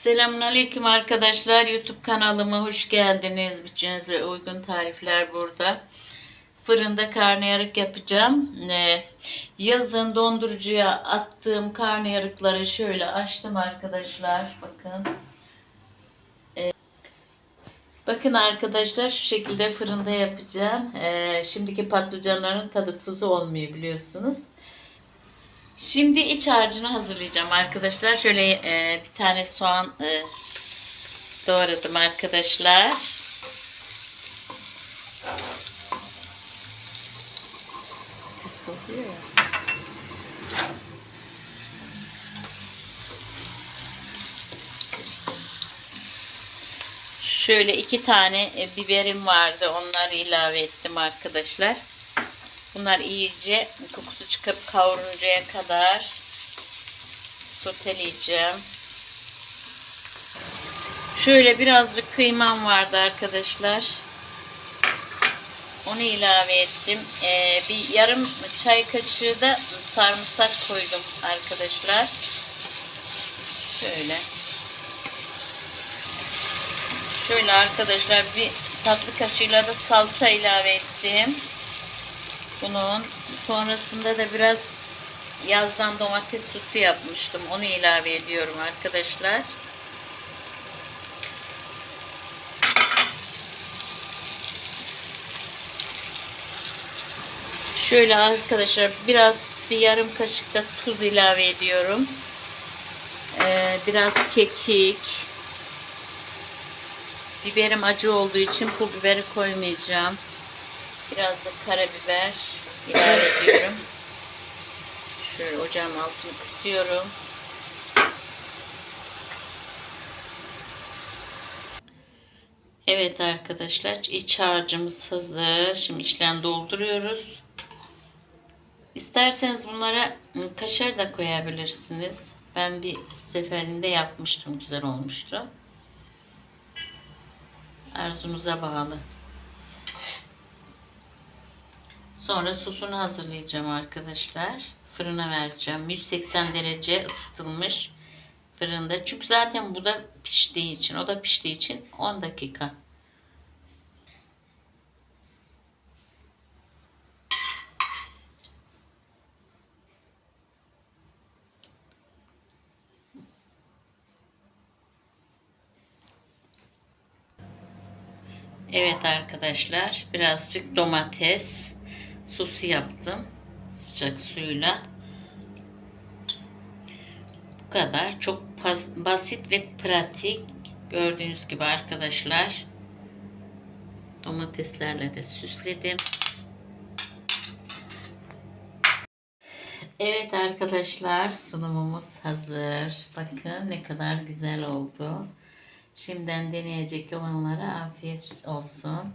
Selamünaleyküm arkadaşlar. YouTube kanalıma hoş geldiniz. Bütçenize uygun tarifler burada. Fırında karnıyarık yapacağım. Ee, yazın dondurucuya attığım karnıyarıkları şöyle açtım arkadaşlar. Bakın. Ee, bakın arkadaşlar şu şekilde fırında yapacağım. Ee, şimdiki patlıcanların tadı tuzu olmuyor biliyorsunuz. Şimdi iç harcını hazırlayacağım arkadaşlar. Şöyle e, bir tane soğan e, doğradım arkadaşlar. Ses oluyor ya. Şöyle iki tane e, biberim vardı. Onları ilave ettim arkadaşlar. Bunlar iyice kokusu çıkıp kavruncaya kadar soteleyeceğim. Şöyle birazcık kıymam vardı arkadaşlar. Onu ilave ettim. Ee, bir yarım çay kaşığı da sarımsak koydum arkadaşlar. Şöyle. Şöyle arkadaşlar bir tatlı kaşığıyla da salça ilave ettim. Bunun sonrasında da biraz yazdan domates sosu yapmıştım. Onu ilave ediyorum arkadaşlar. Şöyle arkadaşlar biraz bir yarım kaşık da tuz ilave ediyorum. Ee, biraz kekik. Biberim acı olduğu için pul biberi koymayacağım. Biraz da karabiber ilave ediyorum. Şöyle ocağın altını kısıyorum. Evet arkadaşlar iç harcımız hazır. Şimdi içten dolduruyoruz. İsterseniz bunlara kaşar da koyabilirsiniz. Ben bir seferinde yapmıştım. Güzel olmuştu. Arzunuza bağlı. Sonra sosunu hazırlayacağım arkadaşlar. Fırına vereceğim. 180 derece ısıtılmış fırında. Çünkü zaten bu da piştiği için, o da piştiği için 10 dakika. Evet arkadaşlar birazcık domates sosu yaptım sıcak suyla. Bu kadar çok basit ve pratik gördüğünüz gibi arkadaşlar domateslerle de süsledim. Evet arkadaşlar sunumumuz hazır. Bakın ne kadar güzel oldu. Şimdiden deneyecek olanlara afiyet olsun.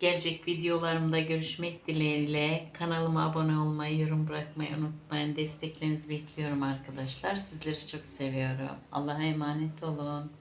Gelecek videolarımda görüşmek dileğiyle. Kanalıma abone olmayı, yorum bırakmayı unutmayın. Desteklerinizi bekliyorum arkadaşlar. Sizleri çok seviyorum. Allah'a emanet olun.